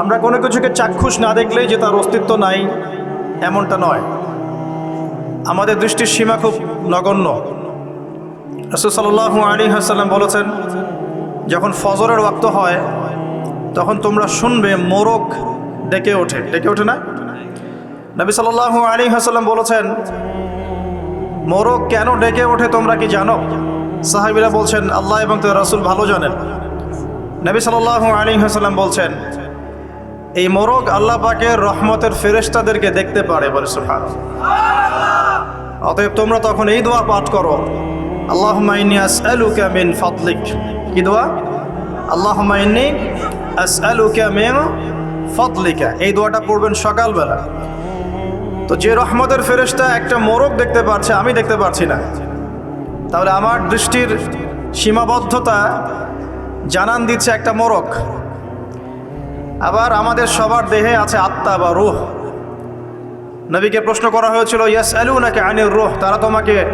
আমরা কোনো কিছুকে চাক্ষুষ না দেখলেই যে তার অস্তিত্ব নাই, এমনটা নয়। আমাদের দৃষ্টির সীমা খুব নগণ্য। রসুল সাল্লাহ আলী হাসাল্লাম বলেছেন, যখন ফজরের ওয়াক্ত হয়, তখন তোমরা শুনবে মোরগ ডেকে ওঠে। ডেকে ওঠে না? নবী সাল্লাহ আলী হাসাল্লাম বলেছেন, মোরগ কেন ডেকে ওঠে তোমরা কি জানো? সাহাবিরা বলছেন, আল্লাহ এবং তার রাসুল ভালো জানেন। নবী সাল্লাহ আলী হাসাল্লাম বলছেন এই মোরগ আল্লাহ পাকের রহমতের ফেরেশতাদেরকে দেখতে পারে বলে সুফান অতএব তোমরা তখন এই দোয়া পাঠ করো। আল্লাহ মিন ফাদলিক। কি দোয়া? আল্লাহ মিন ফাদলিকা। এই দোয়াটা পড়বেন সকালবেলা। তো যে রহমতের ফেরেশতা একটা মোরগ দেখতে পাচ্ছে, আমি দেখতে পাচ্ছি না। তাহলে আমার দৃষ্টির সীমাবদ্ধতা জানান দিচ্ছে একটা মোরগ। আবার আমাদের সবার দেহে আছে আত্মা বা রুহ। নবীকে প্রশ্ন করা হয়েছিল ইয়াস আলু নাকি আনির রুহ? তারা তোমাকে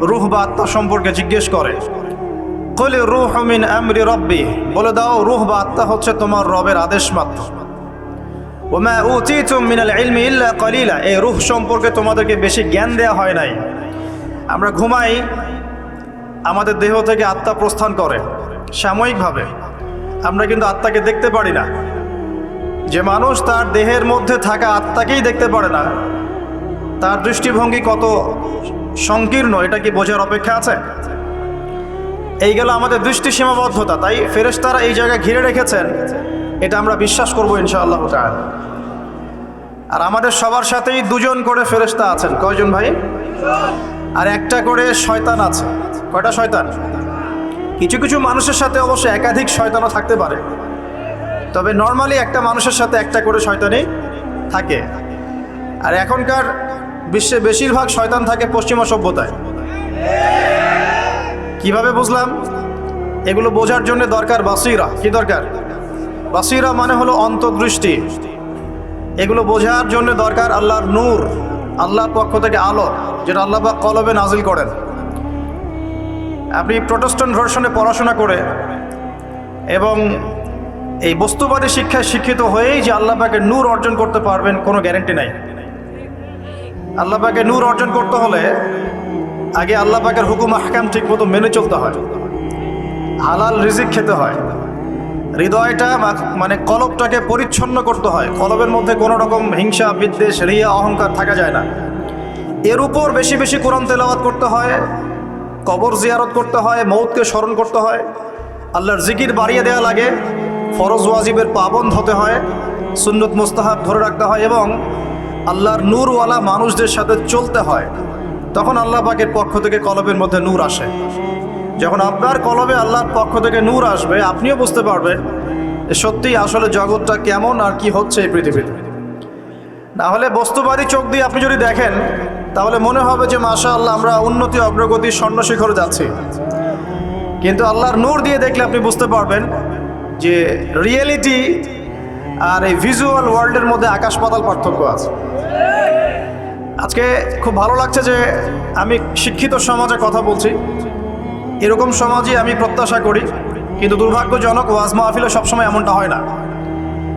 রুহ বা আত্মা সম্পর্কে জিজ্ঞেস করে। কলি রুহ মিন আমরি রব্বি। বলে দাও, রুহ বা আত্মা হচ্ছে তোমার রবের আদেশ মাত্র। ওমা উচিতুম মিনাল ইলমি ইল্লা কলিলা। এই রুহ সম্পর্কে তোমাদেরকে বেশি জ্ঞান দেওয়া হয় নাই। আমরা ঘুমাই, আমাদের দেহ থেকে আত্মা প্রস্থান করে, সাময়িকভাবে। আমরা কিন্তু আত্মাকে দেখতে পারি না। যে মানুষ তার দেহের মধ্যে থাকা আত্মাকেই দেখতে পারে না, তার দৃষ্টিভঙ্গি কত সংকীর্ণ, এটা কি বোঝার অপেক্ষা আছে? এই গেল আমাদের দৃষ্টি সীমাবদ্ধতা, তাই ফেরেশতারা এই জায়গায় ঘিরে রেখেছেন, এটা আমরা বিশ্বাস করব ইনশাআল্লাহ আর আমাদের সবার সাথেই দুজন করে ফেরেশতা আছেন, কয়জন ভাই? আর একটা করে শয়তান আছে, কয়টা শয়তান? কিছু কিছু মানুষের সাথে অবশ্য একাধিক শয়তানও থাকতে পারে। তবে নর্মালি একটা মানুষের সাথে একটা করে শয়তানই থাকে। আর এখনকার বিশ্বে বেশিরভাগ শয়তান থাকে পশ্চিমা সভ্যতায় কীভাবে বুঝলাম? এগুলো বোঝার জন্য দরকার বাসিরা। কি দরকার? বাসিরা মানে হলো অন্তর্দৃষ্টি। এগুলো বোঝার জন্য দরকার আল্লাহর নূর, আল্লাহর পক্ষ থেকে আলো, যেটা আল্লাহ বা কলবে নাজিল করেন। আপনি প্রোটেস্ট্যান্ট ভার্সনে পড়াশোনা করে এবং এই বস্তুবাদী শিক্ষায় শিক্ষিত হয়েই যে আল্লাহ পাকে নূর অর্জন করতে পারবেন, কোনো গ্যারেন্টি নাই। আল্লাহ পাকে নূর অর্জন করতে হলে আগে আল্লাহ পাকের হুকুম হাকাম ঠিক মতো মেনে চলতে হয়। হালাল রিজিক খেতে হয়। হৃদয়টা মানে কলবটাকে পরিচ্ছন্ন করতে হয়। কলবের মধ্যে কোনো রকম হিংসা, বিদ্বেষ, রিয়া, অহংকার থাকা যায় না। এর উপর বেশি বেশি কোরআন তেলাওয়াত করতে হয়, কবর জিয়ারত করতে হয় মৌতকে স্মরণ করতে হয়। আল্লাহর জিকির বাড়িয়ে দেওয়া লাগে। ফরজ ওয়াজিবের পাবন্দ হতে হয়, সুন্নত মোস্তাহাব ধরে রাখতে হয় এবং আল্লাহর নূরওয়ালা মানুষদের সাথে চলতে হয়। তখন আল্লাহ পাকের পক্ষ থেকে কলবের মধ্যে নূর আসে। যখন আপনার কলবে আল্লাহর পক্ষ থেকে নূর আসবে, আপনিও বুঝতে পারবেন যে সত্যিই আসলে জগৎটা কেমন আর কি হচ্ছে এই পৃথিবীতে। না হলে বস্তুবাদী চোখ দিয়ে আপনি যদি দেখেন, তাহলে মনে হবে যে মাশা আল্লাহ আমরা উন্নতি অগ্রগতি স্বর্ণ শিখরে যাচ্ছি। কিন্তু আল্লাহর নূর দিয়ে দেখলে আপনি বুঝতে পারবেন যে রিয়েলিটি আর এই ভিজুয়াল ওয়ার্ল্ডের মধ্যে আকাশ পাতাল পার্থক্য আছে। আজকে খুব ভালো লাগছে যে আমি শিক্ষিত সমাজে কথা বলছি। এরকম সমাজই আমি প্রত্যাশা করি, কিন্তু দুর্ভাগ্যজনক ওয়াজ মাহফিলে সবসময় এমনটা হয় না।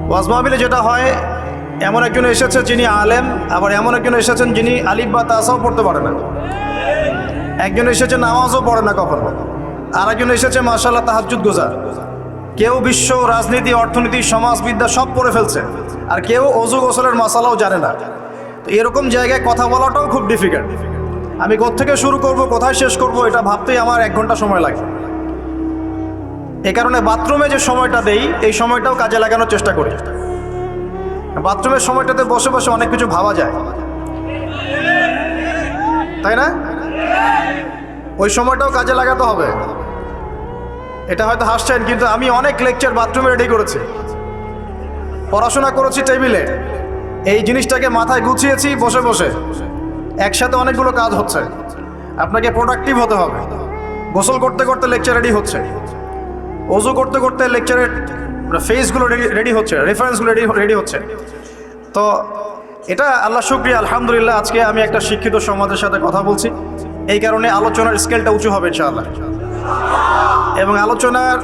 ওয়াজ মাহফিলে যেটা হয়, এমন একজন এসেছে যিনি আলেম, আবার এমন একজন এসেছেন যিনি আলিফ বা তাসাও পড়তে পারে না। একজন এসেছে নামাজও পড়ে না কখনো। আর একজন এসেছে মাসাল্লাহ তাহাজুদ গোজার কেউ বিশ্ব, রাজনীতি, অর্থনীতি, সমাজবিদ্যা সব পড়ে ফেলছে। আর কেউ অজু গোসলের মশালাও জানে না। তো এরকম জায়গায় কথা বলাটাও খুব ডিফিকাল্ট আমি কোত্থেকে শুরু করব, কোথায় শেষ করব, এটা ভাবতেই আমার এক ঘণ্টা সময় লাগে। এ কারণে বাথরুমে যে সময়টা দেই, এই সময়টাও কাজে লাগানোর চেষ্টা করি। বাথরুমের সময়টাতে বসে বসে অনেক কিছু ভাবা যায়। তাই না? ওই সময়টাও কাজে লাগাতে হবে। এটা হয়তো হাসছেন, কিন্তু আমি অনেক লেকচার বাথরুমে রেডি করেছি। পড়াশোনা করেছি টেবিলে এই জিনিসটাকে মাথায় গুছিয়েছি, বসে বসে। একসাথে অনেকগুলো কাজ হচ্ছে। আপনাকে প্রোডাক্টিভ হতে হবে। গোসল করতে করতে লেকচার রেডি হচ্ছে। অজু করতে করতে লেকচারের ফেসগুলো রেডি রেডি হচ্ছে রেফারেন্সগুলো রেডি রেডি হচ্ছে। তো এটা আল্লাহ শুক্রিয়া, আলহামদুলিল্লাহ, আজকে আমি একটা শিক্ষিত সমাজের সাথে কথা বলছি। এই কারণে আলোচনার স্কেলটা উঁচু হবে, ইনশাআল্লাহ। এবং আলোচনার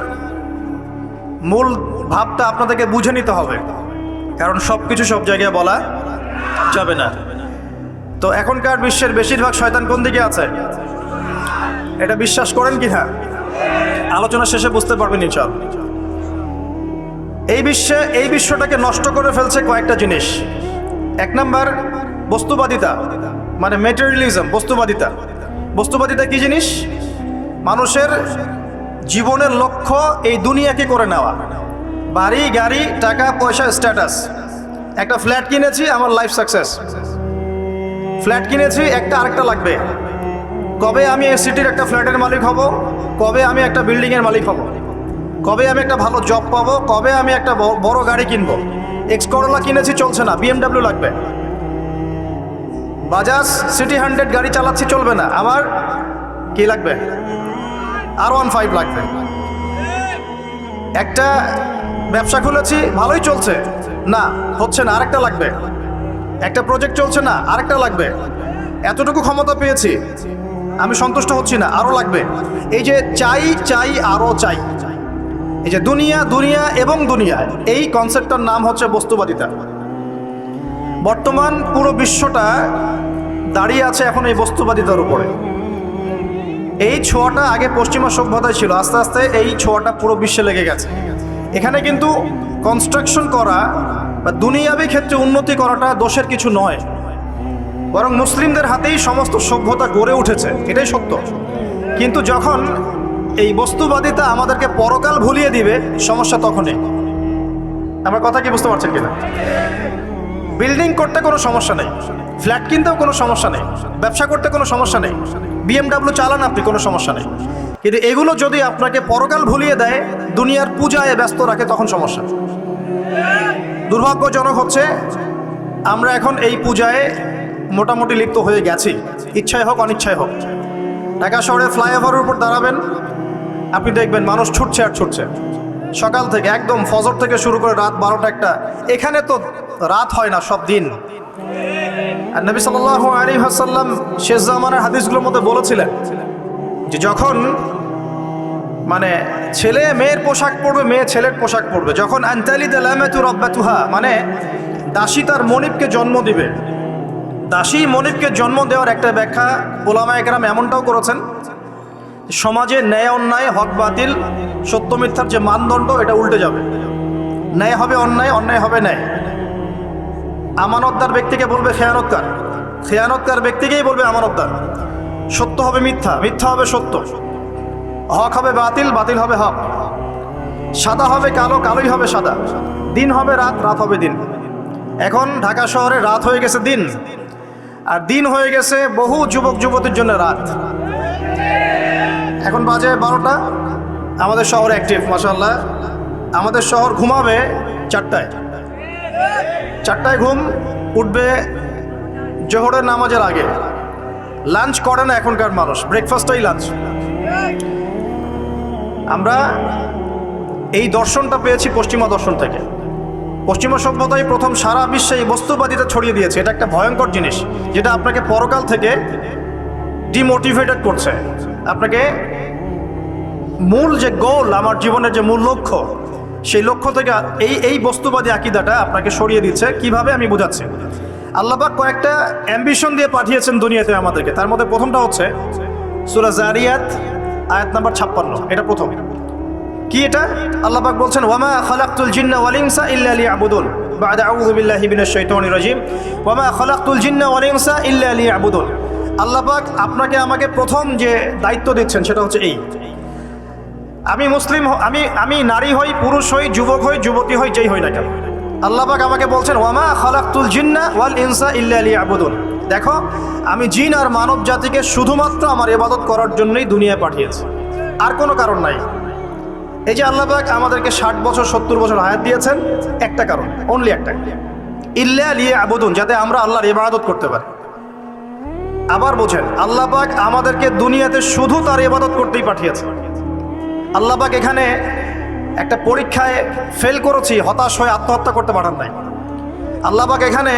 মূল ভাবটা আপনাদেরকে বুঝে নিতে হবে। কারণ সব কিছু সব জায়গায় বলা যাবে না। তো এখনকার বিশ্বের বেশিরভাগ শয়তান কোন দিকে আছে? এটা বিশ্বাস করেন কি না আলোচনা শেষে বুঝতে পারবেন ইনশাল। এই বিশ্বে, এই বিশ্বটাকে নষ্ট করে ফেলছে কয়েকটা জিনিস। এক নাম্বার, বস্তুবাদিতা মানে মেটেরিয়ালিজম বস্তুবাদিতা। বস্তুবাদিতা কি জিনিস? মানুষের জীবনের লক্ষ্য এই দুনিয়াকে করে নেওয়া। বাড়ি, গাড়ি, টাকা, পয়সা স্ট্যাটাস একটা ফ্ল্যাট কিনেছি, আমার লাইফ সাকসেস ফ্ল্যাট কিনেছি, একটা আরেকটা লাগবে। কবে আমি এই সিটির একটা ফ্ল্যাটের মালিক হব? কবে আমি একটা বিল্ডিংয়ের মালিক হব? কবে আমি একটা ভালো জব পাবো? কবে আমি একটা বড় গাড়ি কিনবো? এক্স করোলা কিনেছি, চলছে না। বিএমডাব্লিউ লাগবে। বাজাজ সিটি হান্ড্রেড গাড়ি চালাচ্ছি, চলবে না। আমার কি লাগবে? আর ওয়ান ফাইভ লাগবে। একটা ব্যবসা খুলেছি, ভালোই চলছে। না, হচ্ছে না, আরেকটা লাগবে। একটা প্রজেক্ট চলছে না, আরেকটা লাগবে। এতটুকু ক্ষমতা পেয়েছি, আমি সন্তুষ্ট হচ্ছি না, আরও লাগবে। এই যে চাই চাই, আরও চাই। এই যে দুনিয়া দুনিয়া এবং দুনিয়া, এই কনসেপ্টটার নাম হচ্ছে বস্তুবাদিতা। বর্তমান পুরো বিশ্বটা দাঁড়িয়ে আছে এখন এই বস্তুবাদিতার উপরে। এই ছোঁয়াটা আগে পশ্চিমা সভ্যতায় ছিল, আস্তে আস্তে এই ছোঁয়াটা পুরো বিশ্বে লেগে গেছে। এখানে কিন্তু কনস্ট্রাকশন করা বা দুনিয়াবী ক্ষেত্রে উন্নতি করাটা দোষের কিছু নয়। বরং মুসলিমদের হাতেই সমস্ত সভ্যতা গড়ে উঠেছে, এটাই সত্য। কিন্তু যখন এই বস্তুবাদিতা আমাদেরকে পরকাল ভুলিয়ে দিবে, সমস্যা তখনই। আমার কথা কি বুঝতে পারছেন কিনা? বিল্ডিং করতে কোনো সমস্যা নেই, ফ্ল্যাট কিনতেও কোনো সমস্যা নেই, ব্যবসা করতে কোনো সমস্যা নেই। বিএমডাব্লিউ চালান আপনি, কোনো সমস্যা নেই। কিন্তু এগুলো যদি আপনাকে পরকাল ভুলিয়ে দেয়, দুনিয়ার পূজায় ব্যস্ত রাখে, তখন সমস্যা। দুর্ভাগ্যজনক হচ্ছে, আমরা এখন এই পূজায় মোটামুটি লিপ্ত হয়ে গেছি। ইচ্ছায় হোক অনিচ্ছায় হোক। ঢাকা শহরে ফ্লাইওভারের উপর দাঁড়াবেন, আপনি দেখবেন মানুষ ছুটছে আর ছুটছে। সকাল থেকে, একদম ফজর থেকে শুরু করে রাত বারোটা একটা। এখানে তো রাত হয় না, সব দিন। আর নবী সাল্লাহ আলী হাসাল্লাম শেষ জামানের হাদিসগুলোর মধ্যে বলেছিলেন যে যখন মানে ছেলে মেয়ের পোশাক পরবে, মেয়ে ছেলের পোশাক পরবে, যখন আন্তালি দালামাতু রব্বাতুহা মানে দাসী তার মনিবকে জন্ম দিবে। দাসী মনিবকে জন্ম দেওয়ার একটা ব্যাখ্যা ওলামা একরাম এমনটাও করেছেন, সমাজে ন্যায় অন্যায়, হক বাতিল, সত্য মিথ্যার যে মানদণ্ড, এটা উল্টে যাবে। ন্যায় হবে অন্যায় অন্যায় হবে ন্যায়। আমানতদার ব্যক্তিকে বলবে খেয়ানতকার। খেয়ানতকার ব্যক্তিকেই বলবে আমানতদার। সত্য হবে মিথ্যা মিথ্যা হবে সত্য। হক হবে বাতিল বাতিল হবে হক। সাদা হবে কালো, কালোই হবে সাদা। দিন হবে রাত রাত হবে দিন। এখন ঢাকা শহরে রাত হয়ে গেছে দিন। আর দিন হয়ে গেছে বহু যুবক, যুবতীর জন্য রাত। এখন বাজে বারোটা। আমাদের শহর অ্যাক্টিভ মাসাল্লাহ আমাদের শহর ঘুমাবে চারটায়। চারটায় ঘুম, উঠবে জোহরের নামাজের আগে। লাঞ্চ করে না এখনকার মানুষ ব্রেকফাস্টটাই লাঞ্চ। আমরা এই দর্শনটা পেয়েছি পশ্চিমা দর্শন থেকে। পশ্চিমা সভ্যতাই প্রথম সারা বিশ্বে এই বস্তুবাদিতা ছড়িয়ে দিয়েছে। এটা একটা ভয়ঙ্কর জিনিস, যেটা আপনাকে পরকাল থেকে ডিমোটিভেটেড করছে। আপনাকে মূল যে গোল আমার জীবনের যে মূল লক্ষ্য সেই লক্ষ্য থেকে এই এই বস্তুবাদী আকিদাটা আপনাকে সরিয়ে দিচ্ছে। কীভাবে আমি বোঝাচ্ছি? আল্লাপাক কয়েকটা অ্যাম্বিশন দিয়ে পাঠিয়েছেন দুনিয়াতে আমাদেরকে। তার মধ্যে প্রথমটা হচ্ছে সুরা জারিয়াত, আয়াত নাম্বার ছাপ্পান্ন। এটা প্রথম। কি এটা? আল্লাপাক বলছেন, ওয়ামা খালাক্তুল জিন্না ওয়াল ইনসা ইল্লা বা'দা আউযু বিল্লাহি মিনাশ শাইতানির রাজিম। ওয়ামা খালাক্তুল জিন্না ওয়াল ইনসা ইল্লা লিয়াবুদুন। আল্লাপাক আপনাকে আমাকে প্রথম যে দায়িত্ব দিচ্ছেন সেটা হচ্ছে এই। আমি মুসলিম আমি আমি নারী হই, পুরুষ হই, যুবক হই, যুবতী হই, যেই হই না কেন। আল্লাহবাক আমাকে বলছেন, ওয়ামা খালাক্তুল জিন্না ওয়াল ইনসা ইল্লা আবুদুন দেখো, আমি জিন আর মানব জাতিকে শুধুমাত্র আমার ইবাদত করার জন্যই দুনিয়ায় পাঠিয়েছি। আর কোনো কারণ নাই। এই যে আল্লাহবাক আমাদেরকে ষাট বছর, সত্তর বছর হায়াত দিয়েছেন, একটা কারণ অনলি একটা। ইল্লা লিয়ে আবুদুন যাতে আমরা আল্লাহর ইবাদত করতে পারি। আবার বোঝেন আল্লাহবাক আমাদেরকে দুনিয়াতে শুধু তার ইবাদত করতেই পাঠিয়েছে আল্লাহবাক এখানে একটা পরীক্ষায় ফেল করেছি, হতাশ হয়ে আত্মহত্যা করতে পারেন নাই। আল্লাহবাক এখানে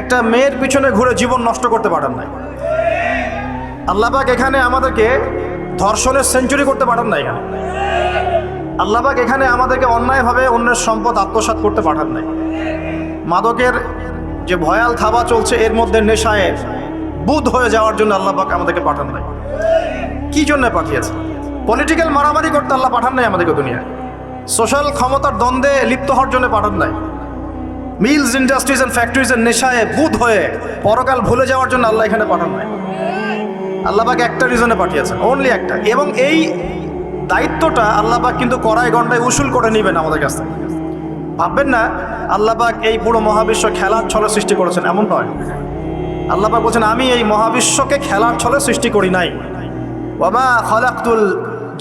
একটা মেয়ের পিছনে ঘুরে জীবন নষ্ট করতে পারেন নাই। আল্লাহবাক এখানে আমাদেরকে ধর্ষণের সেঞ্চুরি করতে পারেন না এখানে। আল্লাহবাক এখানে আমাদেরকে অন্যায়ভাবে অন্যের সম্পদ আত্মসাৎ করতে পাঠান নাই। মাদকের যে ভয়াল থাবা চলছে, এর মধ্যে নেশায় বুধ হয়ে যাওয়ার জন্য আল্লাহ পাক আমাদেরকে পাঠান নাই। কি জন্য পাঠিয়েছে পলিটিক্যাল মারামারি করতে আল্লাহ পাঠান নাই আমাদেরকে দুনিয়ায়। সোশ্যাল ক্ষমতার দ্বন্দ্বে লিপ্ত হওয়ার জন্য পাঠান নাই। মিলস ইন্ডাস্ট্রিজ অ্যান্ড ফ্যাক্টরিজের নেশায় বুধ হয়ে পরকাল ভুলে যাওয়ার জন্য আল্লাহ এখানে পাঠান নাই। আল্লাহবাক একটা রিজনে পাঠিয়েছেন অনলি একটা। এবং এই দায়িত্বটা আল্লাহবাক কিন্তু কড়াই গন্ডায় উসুল করে নেবেন আমাদের কাছ থেকে। ভাববেন না আল্লাহবাক এই পুরো মহাবিশ্ব খেলার ছলে সৃষ্টি করেছেন, এমন নয়। আল্লাহবাক বলছেন, আমি এই মহাবিশ্বকে খেলার ছলে সৃষ্টি করি নাই। ওয়ামা খলাকতুল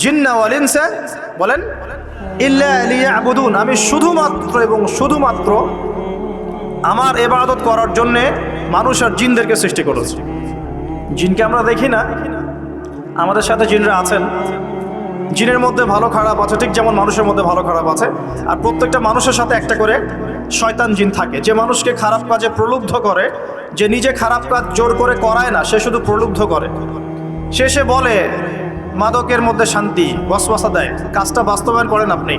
জিন্না বলেন, ইল্লা লিয়াবুদুন, আমি শুধুমাত্র এবং শুধুমাত্র আমার এবাদত করার জন্যে মানুষ আর জিনদেরকে সৃষ্টি করেছি। জিনকে আমরা দেখি না, আমাদের সাথে জিনরা আছেন। জিনের মধ্যে ভালো খারাপ আছে, ঠিক যেমন মানুষের মধ্যে ভালো খারাপ আছে। আর প্রত্যেকটা মানুষের সাথে একটা করে শয়তান জিন থাকে। যে মানুষকে খারাপ কাজে প্রলুব্ধ করে, যে নিজে খারাপ কাজ জোর করে করায় না, সে শুধু প্রলুব্ধ করে। সে সে বলে মাদকের মধ্যে শান্তি, বসবাসা দেয়। কাজটা বাস্তবায়ন করেন আপনি।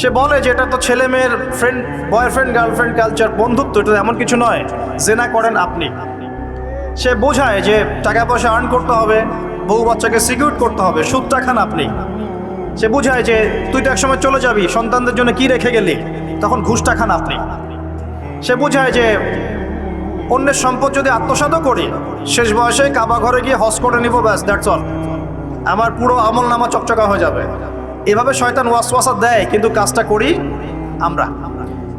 সে বলে যে এটা তো ছেলে মেয়ের ফ্রেন্ড বয়ফ্রেন্ড গার্লফ্রেন্ড কালচার বন্ধুত্ব, এটা এমন কিছু নয়, জেনা করেন আপনি। সে বোঝায় যে টাকা পয়সা আর্ন করতে হবে, বউ বাচ্চাকে সিকিউর করতে হবে, সুদটা খান আপনি। সে বোঝায় যে তুই তো একসময় চলে যাবি, সন্তানদের জন্য কি রেখে গেলি? তখন ঘুষটা খান আপনি। সে বোঝায় যে অন্যের সম্পদ যদি আত্মসাতও করি, শেষ বয়সে কাবা ঘরে গিয়ে হজ করে নিব, ব্যাস দ্যাটস অল আমার পুরো আমল নামা চকচকা হয়ে যাবে। এভাবে শয়তান ওয়াসওয়াসা দেয়, কিন্তু কাজটা করি আমরা।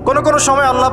কোনো কোনো সময় আল্লাহ